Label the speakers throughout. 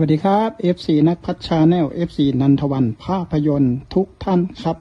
Speaker 1: วัสดีครับ FC นักพัฒชาแนล FC นันทวันภาพยนตร์ทุกท่านครับ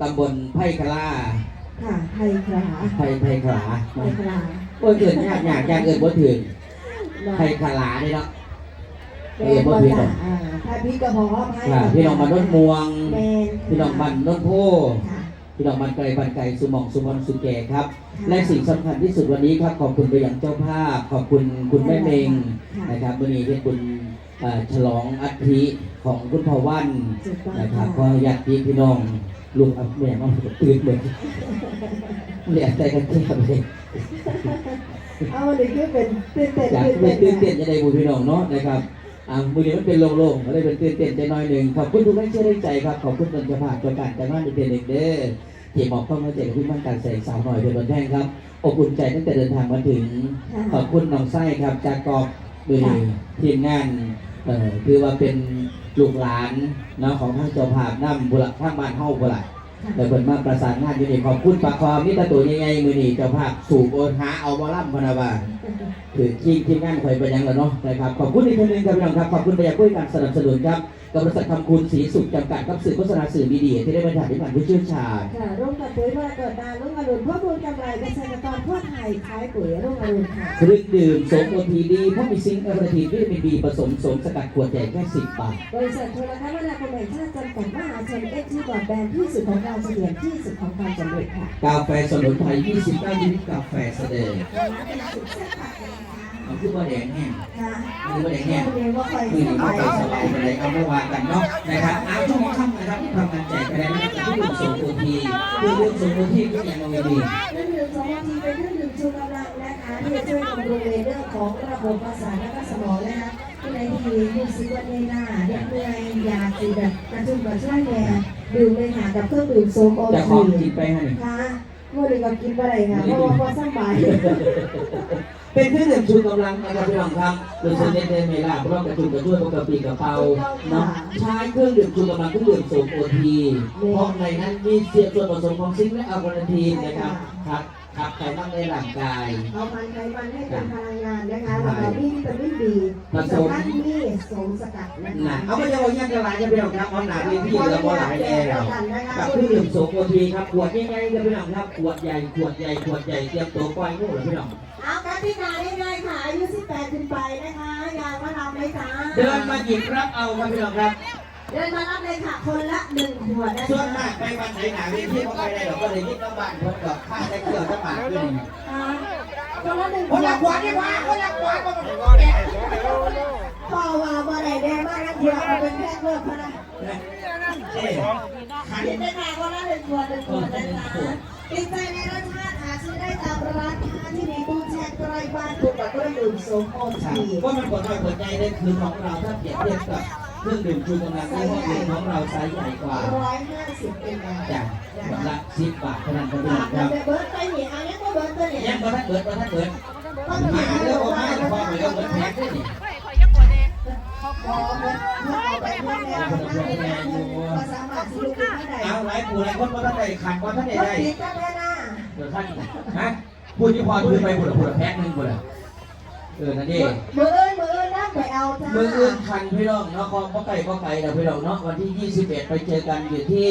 Speaker 2: ตำบลไผ่คลา
Speaker 3: ค่ะไทยครา
Speaker 2: ไผ่ไผ่ขลา
Speaker 3: ไทยครา
Speaker 2: โอ้ยเกิดยากยากยากเกิดบ่ถึงไผ่ขลานี่เนาะ
Speaker 3: แมนบอลล่ะอ่าถ้าพี่กระเพาะไพ่
Speaker 2: ค่ะพี่น้องบ้านโน้นม่วง
Speaker 3: แมน
Speaker 2: พี่น้องบ้านโน้นโพ
Speaker 3: ค่ะ
Speaker 2: พี่น้องบ้านไกลบ้านไกลสุหมองสุมนสุแก่ครับ และสิ่งสำคัญที่สุดวันนี้ครับขอบคุณไปยังเจ้าภาพ ขอบคุณคุณแม่เมง
Speaker 3: ค่ะ
Speaker 2: นะครับวันนี้ที่คุณเอ่อ ฉลองอัฐิของคุณพ่อวัน
Speaker 3: สุดยอด
Speaker 2: นะครับ
Speaker 3: ค่ะ
Speaker 2: ก็อยากพี่พี่น้องลุงอับแม่น้องตื่นเลยเรียกใจกันเทียบเลย
Speaker 3: เอาวันนี้คือเป็นตื่นเต้น
Speaker 2: อยาก
Speaker 3: ตื่น
Speaker 2: เป็น
Speaker 3: เต้
Speaker 2: ตื่น
Speaker 3: น
Speaker 2: เต้นจะได้บุญพี่น้องเนาะนะครับอ่ามือนี้มันเป็นโล่งๆก็เลยเป็นตื่นเต้นใจน้อยหนึ่งขอบคุณทุกท่านที่ได้ใจครับขอบคุณต้นเจ้าภาพตัวการแต่งงานเป็นเด็กเด้อที่มอบความเข้าใจกับพี่มั่นการใส่สาวหน่อยเป็นบนแท่งครับอบอุ่นใจตั้งแต่เดินทางมาถึง ขอบคุณน้องไส้ครับจากกอบมือนี้ทีมงาน เอ่อคือว่าเป็นลูกหลานเนาะของทางเจ้าภาพน้ำบุระทางบ้านเฮาบุระแต่เพิ่นมาประสานงานอยู่นี่ขอบคุณปากคอมิตรตัวใหญ่ๆมือนี้เจ้าภาพสูบโอนหาเอาบอลล่ำพนาบา คือทีมทีมงานคอยไปยังแล้วเนาะนะครับขอบคุณอีกทีหนึงครับพี่น้องครับขอบคุณไปยังผู้ให้การสนับสนุนครับกับบริษัทคำคุณศรีสุขจำกัดกับสื่อโฆษณาสื่อมีเดียที่ได้มาถ่ายที่ผ่านผู้เชี่ยวชาญ
Speaker 3: ค่ะร่วมกับปุ๋ยมาเกิดตาร่วมอรุณเพื่อบุญกำไรเกษตรกรทั่วไทยขายปุ๋ยร่วมอรุณค่ะ
Speaker 2: เครื่องดื่มโสมโอทีดีเพราะมีซิงค์แอลกอทีนวิตามินบีผสมโสมสกัดขวดใหญ่แค่10บาท
Speaker 3: บริษัทโทรคมนาคมแห่งชาติจำกัดมหาชนเอ็กซ์ที่บอร์ดแบรนด์ที่สุดของการเฉลี่ยที่สุดของการสำเร็จค่ะ
Speaker 2: กาแฟสมุนไพร29ชนิดกาแฟเสด็จ
Speaker 3: เป็นสุดแซ่บค่ะ
Speaker 2: เอาขึ้นมาแดงแห้ง
Speaker 3: ค่ะ
Speaker 2: เอาขึ้นมาแดงแห้ง
Speaker 3: เรียนว่าใคร
Speaker 2: คือ
Speaker 3: ส
Speaker 2: นี่
Speaker 3: บา
Speaker 2: ก็
Speaker 3: ย
Speaker 2: ไปสบายไปเลยเอาไม่ว่ากันเนาะนะครับเอาช่วงค่ำนะครับทำการแจกคะแนนให้กับผู้ส่งโอทีผู้ร่วมส่งโอทีก็อย่างเราดี
Speaker 3: เครื่องดื่มสองนาทีเป็นเครื่องดื่มชูกำลังนะคะที่จะช่วยบำรุงในเรื่องของระบบประสาทและก็สมองนะคะที่ในที่รู้สึกว่าเหนื่อยล้าเด็กเหนื่อยอยากสิแบบกระชุ่มกระชวยแน่ดื่มเลยค่ะกับเครื่องดื่มโซมโอ
Speaker 2: จะของ
Speaker 3: ที
Speaker 2: กินไปให้
Speaker 3: ค่ะเมื่อเด็กก็กินไปเลยค่ะเพราะว่าพอสบาย
Speaker 2: เป็นเครื่องดื่มชูกำลังนะครับพี่น้องครับโดยเฉพาะในเมล่าเพราะว่ากระชุ่มกระชวยปกติกระเป๋าเนาะใช้เครื่องดื่มชูกำลังเครื่องดื่มสูงโอทีเพราะในนั้นมีเสียส่วนผสมของซิงค์และอัลกอริทีนนะครับครับ ขับไขมันในร่างกาย
Speaker 3: เอามันไขมันให้เป็นพลังงานนะคะแล้วก็มีวิตามินบี
Speaker 2: ผสม
Speaker 3: สำคัญมีสมสกัดนะ
Speaker 2: หนั
Speaker 3: คะ
Speaker 2: กเอาไปยังยังกันหลายจะพี่น้องครับเอาหนักเรียนที่เหลือบ่หลายแล้วกับเครื่องดื่มสูงโอทีครับขวดใหญ่ๆจะพี่น้องครับขวดใหญ่ขวดใหญ่ขวดใหญ่เตรียมตัวปล่อยงูเลยพี่น้อง
Speaker 3: เอากติกาง่ายๆค่ะอายุ 18 ขึ้นไปนะคะ อยากมาทำเลยจ้า
Speaker 2: เดินมาหยิบรับเอาครับพี่น้องครับ
Speaker 3: เดินมารับเลยค่ะ คนละหนึ่งขวดนะ
Speaker 2: ส่วน
Speaker 3: คะ
Speaker 2: มากไปวันไหนหนาเวทีเขาไปได้หรอกก็เลยยึดน้ำบ้านคนดอกข้าได้เกี่ยวจะหมากขึ้น
Speaker 3: อ่าคนละหนึ่งข
Speaker 2: ค
Speaker 3: วนด
Speaker 2: ละขวดดีกว่าคนละขวดก็ไม่พอแก
Speaker 3: พอว่าบ่ได้แดงมากนะเพื่อเอาเป็นแค่เลิกพนะ
Speaker 2: เอ๊ะขัน
Speaker 3: กินได้ค่ะคนละหนึ่งขวดหนึ่งขวดนะคะติดใจในรสชาติหาซื้อได้ตามร้านค้าที่มีตู้แช่ใกล้บ้านคุณกับเครื่องดื่มโสมโอที
Speaker 2: ว่ามันผลน้อยผลใจได้คือของเราถ้าเปรียบเทียบกับ เครื่องดื่มชูกำลังที่ห้องดื่มของเราไซส์ใหญ่กว่า
Speaker 3: ร้อยห้าสิบเป็นไง
Speaker 2: จากขวดละสิบบาทเท่านั้นครับพี่
Speaker 3: ถา
Speaker 2: น้อ
Speaker 3: ม
Speaker 2: งค
Speaker 3: เรา
Speaker 2: รับ
Speaker 3: ไปเบิร์ดไปหนิอันนี้ก็เบิร์ดตัวเนี่ย
Speaker 2: ยังก็ท่านเบิดก็ท่านเบิด
Speaker 3: ก็จะ
Speaker 2: มา
Speaker 3: มา
Speaker 2: เรื่
Speaker 3: เรื่
Speaker 2: อ
Speaker 3: องง
Speaker 2: ของ
Speaker 3: ว่า
Speaker 2: มาพอไปก็เบิดแพ็คด้วยนี่
Speaker 3: พอเบิร์ดพอเอาไปเพื่อนแม่ก็สามารถซื้อลูกได้
Speaker 2: เอาหลายผู้หลายคนก็ท่านได้ขันก็ท่านได้
Speaker 3: ก็
Speaker 2: ได้
Speaker 3: ติดก็แม่น่า
Speaker 2: เดี๋ยวท่านฮะพูดที่พอพูดไปพูดละพูดละแพ็คหนึ่งพูดละเออนั่นเอง
Speaker 3: ไปเอาจ้า
Speaker 2: มืออื่นคันพี่น้องเนาะคลองพ่อไก่พ่อไก่นะพี่น้องเนาะวันที่ 21 ไปเจอกันอยู่ที่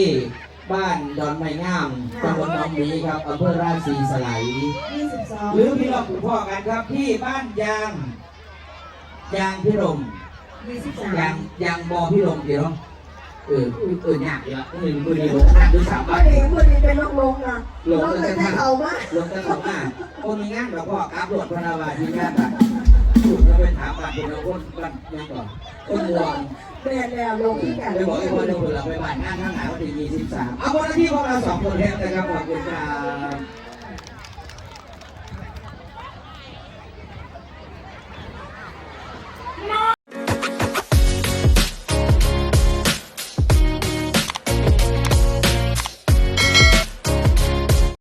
Speaker 2: บ้านดอนไม้งามตำบลหนองหมีครับอำเภอราศีสไลย
Speaker 3: ยี่สิบสอง
Speaker 2: หรือพี่น้องคุณพ่อกันครับที่บ้านยาง ยางพี่ลม
Speaker 3: ยี่สิบสาม
Speaker 2: ยางยางบอพี่ลมเดี๋ยวเนาะเออเออเออยากเยอะหนึ่งมือเดียวนั่งดูสาม
Speaker 3: ก็
Speaker 2: บ้าน
Speaker 3: เด็กคนนี้เป็นลงลงนะลงเลยแต่เขาว่า
Speaker 2: ลงกันสองอะคนมีงานแบบพ่อกราบรถพนาวาที่งานแบ บถูกจะเป็นถามบัตรเป็นเราคนบัตรยังก่อนคนมวง
Speaker 3: เป็นแล้วลงที่กัน
Speaker 2: ไปบอกไอ้คนเราเราไปบ้านงานข้างหน้าวันที่23เอาวันที่พวกเราสองคนแท่านะครับขอบคุณครับ